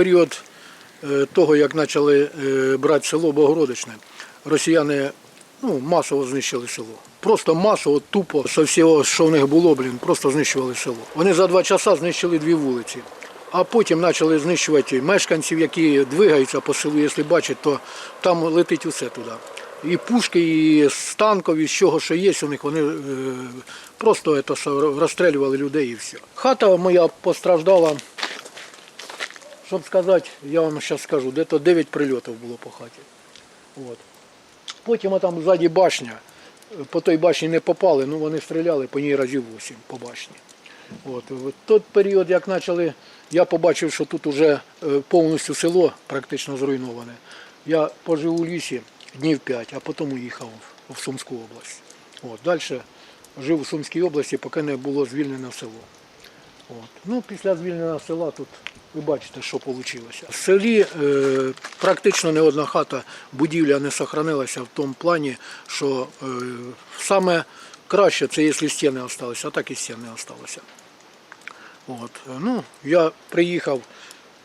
період е, того, як почали е, брати село Богородичне, росіяни ну, масово знищили село. Просто масово, тупо, з всього, що в них було, блін, просто знищували село. Вони за два часа знищили дві вулиці. А потім почали знищувати мешканців, які двигаються по селу, якщо бачать, то там летить усе туди. І пушки, і з танків, і з чого що є у них, вони е, просто це, розстрілювали людей і все. Хата моя постраждала, щоб сказати, я вам зараз скажу, десь 9 прильотів було по хаті. От. Потім там ззаді башня, по той башні не попали, ну вони стріляли по ній разів 8 по башні. От. В той період, як почали, я побачив, що тут вже е, повністю село практично зруйноване. Я пожив у лісі днів 5, а потім уїхав в Сумську область. От. Далі жив у Сумській області, поки не було звільнено село. От. Ну, після звільнення села тут ви бачите, що вийшло. В селі е, практично не одна хата, будівля не сохранилася в тому плані, що е, саме краще це якщо стіни залишилися, а так і стін не залишилося. От. Ну, я приїхав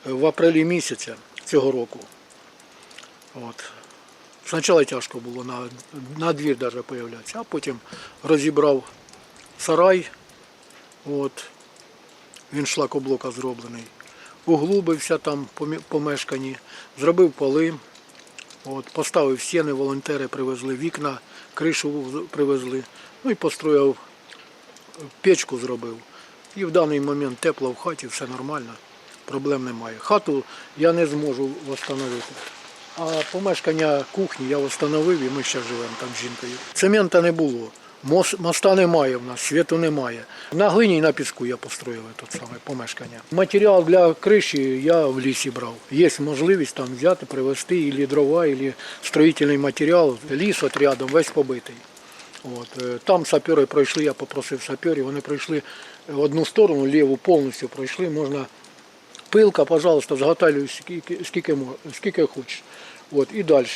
в апрелі місяця цього року. От. Спочатку тяжко було на, на двір навіть появлятися, а потім розібрав сарай. От. Він шлакоблока зроблений. Углубився там по помешканні, зробив поли, от, поставив стіни, волонтери привезли вікна, кришу привезли, ну і построїв, печку зробив. І в даний момент тепло в хаті, все нормально, проблем немає. Хату я не зможу встановити. А помешкання кухні я встановив і ми ще живемо там з жінкою. Цемента не було. Мос- Моста немає в нас, світу немає. На глині і на піску я построїв тут саме помешкання. Матеріал для криші я в лісі брав. Є можливість там взяти, привезти і дрова, і строїтельний матеріал. Ліс от рядом, весь побитий. От, е, там сапери пройшли, я попросив саперів, вони пройшли в одну сторону, ліву повністю пройшли, можна пилка, пожалуйста, зготовлюй скільки, скільки, скільки хочеш. От, і далі.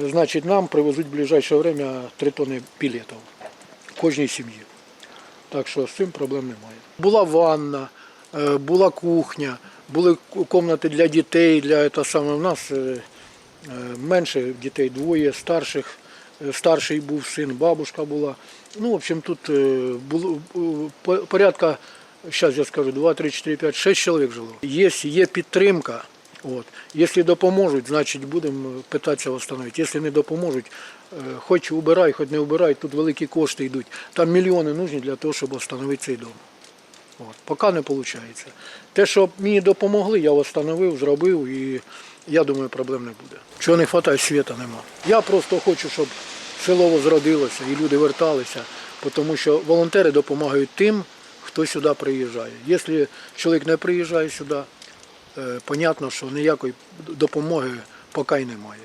Значить, нам привезуть в ближайше время 3 тонни пілетів кожній сім'ї. Так що з цим проблем немає. Була ванна, е, була кухня, були кімнати для дітей, для того саме. У нас е, е, менше дітей двоє, старших. Старший був син, бабушка була. Ну, в общем, тут було порядка, зараз я скажу, 2, 3, 4, 5, 6 чоловік жило. Є, є підтримка. От. Якщо допоможуть, значить будемо питатися встановити. Якщо не допоможуть, е, хоч убирай, хоч не убирай, тут великі кошти йдуть. Там мільйони нужні для того, щоб встановити цей дом. От. Поки не виходить. Те, що мені допомогли, я встановив, зробив і я думаю, проблем не буде. Чого не вистачає, світа нема. Я просто хочу, щоб село возродилося і люди верталися, тому що волонтери допомагають тим, хто сюди приїжджає. Якщо чоловік не приїжджає сюди, е, понятно, що ніякої допомоги поки й немає.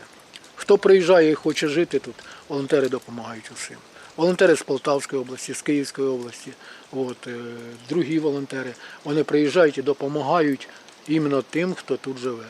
Хто приїжджає і хоче жити тут, волонтери допомагають усім. Волонтери з Полтавської області, з Київської області, от, е, другі волонтери, вони приїжджають і допомагають іменно тим, хто тут живе.